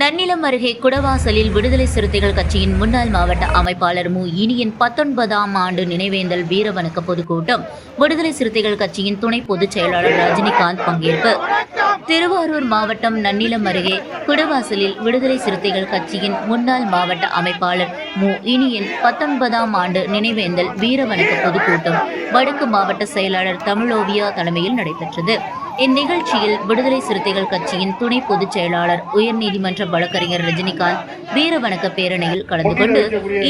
நன்னிலம் அருகே குடவாசலில் விடுதலை சிறுத்தைகள் கட்சியின் முன்னாள் மாவட்ட அமைப்பாளர் மு. இனியின் பத்தொன்பதாம் ஆண்டு நினைவேந்தல் வீரவணக்க பொதுக்கூட்டம். விடுதலை சிறுத்தைகள் கட்சியின் துணை பொதுச் செயலாளர் ரஜினிகாந்த் பங்கேற்பு. திருவாரூர் மாவட்டம் நன்னிலம் அருகே குடவாசலில் விடுதலை சிறுத்தைகள் கட்சியின் முன்னாள் மாவட்ட அமைப்பாளர் மு. இனியின் பத்தொன்பதாம் ஆண்டு நினைவேந்தல் வீரவணக்க பொதுக்கூட்டம் வடக்கு மாவட்ட செயலாளர் தமிழோவியா தலைமையில் நடைபெற்றது. இந்நிகழ்ச்சியில் விடுதலை சிறுத்தைகள் கட்சியின் துணை பொதுச் செயலாளர் உயர்நீதிமன்ற வழக்கறிஞர் ரஜினிகாந்த் வீரவணக்க பேரணியில் கலந்து கொண்டு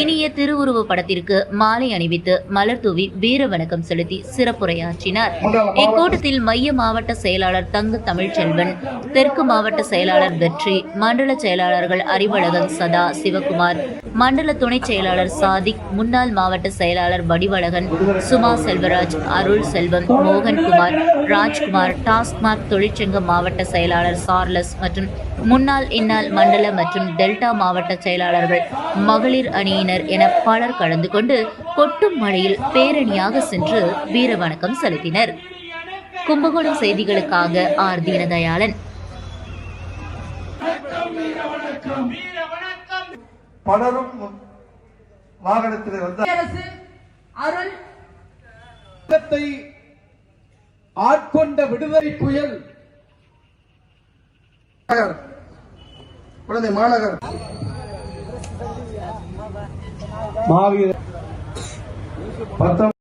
இனிய திருவுருவ படத்திற்கு மாலை அணிவித்து மலர் தூவி வீரவணக்கம் செலுத்தி சிறப்புரையாற்றினார். இக்கூட்டத்தில் மைய மாவட்ட செயலாளர் தங்க தமிழ்ச்செல்வன் தெற்கு மாவட்ட செயலாளர் வெற்றி மண்டல செயலாளர்கள் அறிவழகன் சதா சிவகுமார் மண்டல துணை செயலாளர் சாதிக் முன்னாள் மாவட்ட செயலாளர் வடிவழகன் சுமா செல்வராஜ் அருள் செல்வம் மோகன்குமார் ராஜ்குமார் டாஸ்மாக் தொழிற்சங்க மாவட்ட செயலாளர் சார்லஸ் மற்றும் முன்னாள் இந்நாள் மண்டல மற்றும் டெல்டா மாவட்ட செயலாளர்கள் மகளிர் அணியினர் என பலர் கலந்து கொண்டு கொட்டும் மழையில் பேரணியாக சென்று வீரவணக்கம் செலுத்தினர். கும்பகோணம் செய்திகளுக்காக ஆர் தீனதயாளன். பலரும் வாகனத்தில் வந்த அரசு அருள். ஆட்கொண்ட விடுதலை புயல். குழந்தை மாநகர். மாவீர பத்தொன்பது